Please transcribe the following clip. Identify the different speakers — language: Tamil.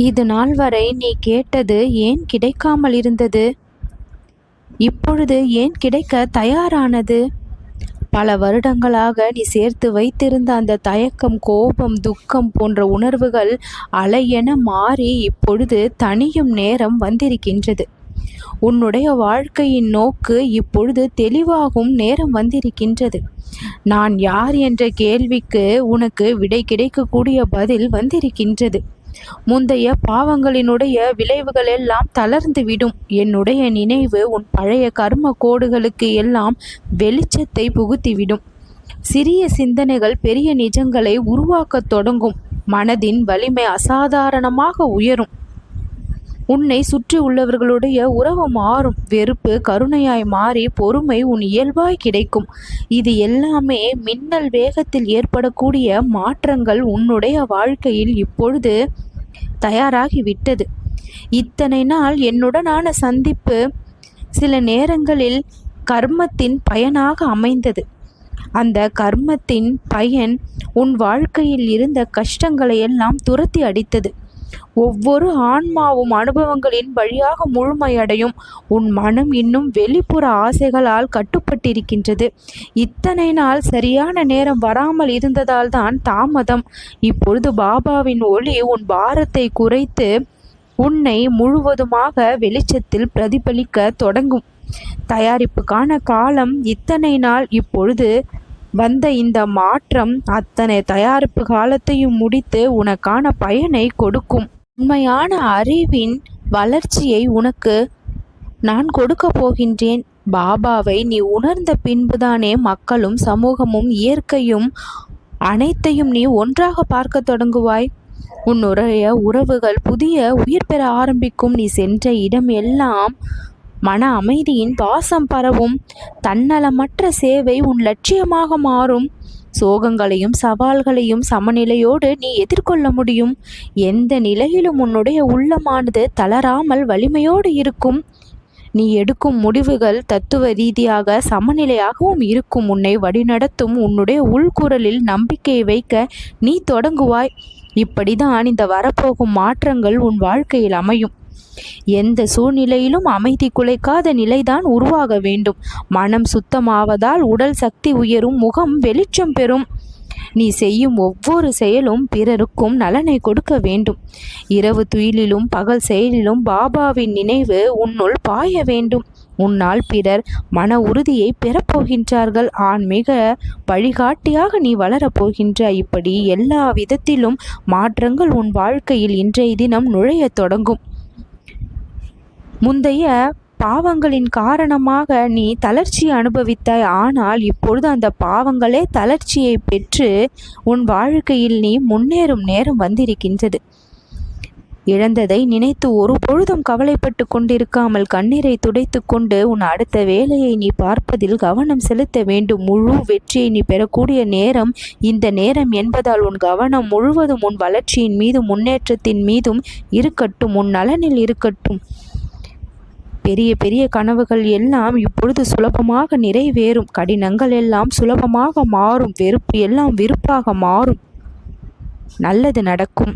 Speaker 1: இது நாள் வரை நீ கேட்டது ஏன் கிடைக்காமல் இருந்தது? இப்பொழுது ஏன் கிடைக்க தயாரானது? பல வருடங்களாக நீ சேர்த்து வைத்திருந்த அந்த தயக்கம் கோபம் துக்கம் போன்ற உணர்வுகள் அலையென மாறி இப்பொழுது தனியும் நேரம் வந்திருக்கின்றது. உன்னுடைய வாழ்க்கையின் நோக்கு இப்பொழுது தெளிவாகும் நேரம் வந்திருக்கின்றது. நான் யார் என்ற கேள்விக்கு உனக்கு விடை கிடைக்கக்கூடிய பதில் வந்திருக்கின்றது. முந்தைய பாவங்களினுடைய விளைவுகள் எல்லாம் தளர்ந்து விடும். என்னுடைய நினைவு உன் பழைய கர்ம கோடுகளுக்கு எல்லாம் வெளிச்சத்தை புகுத்திவிடும். சிறிய சிந்தனைகள் பெரிய நிஜங்களை உருவாக்கத் தொடங்கும். மனதின் வலிமை அசாதாரணமாக உயரும். உன்னை சுற்றி உள்ளவர்களுடைய உறவு மாறும். வெறுப்பு கருணையாய் மாறி பொறுமை உன் இயல்பாய் கிடைக்கும். இது எல்லாமே மின்னல் வேகத்தில் ஏற்படக்கூடிய மாற்றங்கள் உன்னுடைய வாழ்க்கையில் இப்பொழுது தயாராகிவிட்டது. இத்தனை நாள் என்னுடனான சந்திப்பு சில நேரங்களில் கர்மத்தின் பயனாக அமைந்தது. அந்த கர்மத்தின் பயன் உன் வாழ்க்கையில் இருந்த கஷ்டங்களை எல்லாம் துரத்தி அடித்தது. ஒவ்வொரு ஆன்மாவும் அனுபவங்களின் வழியாக முழுமையடையும். உன் மனம் இன்னும் வெளிப்புற ஆசைகளால் கட்டுப்பட்டிருக்கின்றது. இத்தனை நாள் சரியான நேரம் வராமல் இருந்ததால் தான் தாமதம். இப்பொழுது பாபாவின் ஒளி உன் பாரத்தை குறைத்து உன்னை முழுவதுமாக வெளிச்சத்தில் பிரதிபலிக்க தொடங்கும். தயாரிப்புக்கான காலம் இத்தனை நாள். இப்பொழுது வந்த இந்த மாற்றம் அத்தனை தயாரிப்பு காலத்தையும் முடித்து உனக்கான பயனை கொடுக்கும். உண்மையான அறிவின் வளர்ச்சியை உனக்கு நான் கொடுக்க போகின்றேன். பாபாவை நீ உணர்ந்த பின்புதானே மக்களும் சமூகமும் இயற்கையும் அனைத்தையும் நீ ஒன்றாக பார்க்க தொடங்குவாய். உன்னுடைய உறவுகள் புதிய உயிர் பெற ஆரம்பிக்கும். நீ சென்ற இடம் எல்லாம் மன அமைதியின் பாசம் பரவும். தன்னலமற்ற சேவை உன் லட்சியமாக மாறும். சோகங்களையும் சவால்களையும் சமநிலையோடு நீ எதிர்கொள்ள முடியும். எந்த நிலையிலும் உன்னுடைய உள்ளமானது தளராமல் வலிமையோடு இருக்கும். நீ எடுக்கும் முடிவுகள் தத்துவ ரீதியாக சமநிலையாகவும் இருக்கும். உன்னை வழிநடத்தும் உன்னுடைய உள்குரலில் நம்பிக்கையை வைக்க நீ தொடங்குவாய். இப்படிதான் இந்த வரப்போகும் மாற்றங்கள் உன் வாழ்க்கையில் அமையும். எந்த சூழ்நிலையிலும் அமைதி குலைக்காத நிலைதான் உருவாக வேண்டும். மனம் சுத்தமாவதால் உடல் சக்தி உயரும் முகம் வெளிச்சம் பெறும். நீ செய்யும் ஒவ்வொரு செயலும் பிறருக்கும் நலனை கொடுக்க வேண்டும். இரவு துயிலிலும் பகல் செயலிலும் பாபாவின் நினைவு உன்னுள் பாய வேண்டும். உன்னால் பிறர் மன உறுதியை பெறப்போகின்றார்கள். ஆன்மீக வழிகாட்டியாக நீ வளரப்போகின்ற இப்படி எல்லா விதத்திலும் மாற்றங்கள் உன் வாழ்க்கையில் இன்றைய தினம் நுழையத் தொடங்கும். முந்தைய பாவங்களின் காரணமாக நீ தளர்ச்சி அனுபவித்தாய். ஆனால் இப்பொழுது அந்த பாவங்களே தளர்ச்சியை பெற்று உன் வாழ்க்கையில் நீ முன்னேறும் நேரம் வந்திருக்கின்றது. இழந்ததை நினைத்து ஒரு பொழுதும் கவலைப்பட்டு கொண்டிருக்காமல் கண்ணீரை துடைத்து கொண்டு உன் அடுத்த வேலையை நீ பார்ப்பதில் கவனம் செலுத்த வேண்டும். முழு வெற்றியை நீ பெறக்கூடிய நேரம் இந்த நேரம் என்பதால் உன் கவனம் முழுவதும் உன் வளர்ச்சியின் மீதும் முன்னேற்றத்தின் மீதும் இருக்கட்டும். உன் நலனில் இருக்கட்டும். பெரிய பெரிய கனவுகள் எல்லாம் இப்பொழுது சுலபமாக நிறைவேறும். கடினங்கள் எல்லாம் சுலபமாக மாறும். வெறுப்பு எல்லாம் விருப்பாக மாறும். நல்லது நடக்கும்.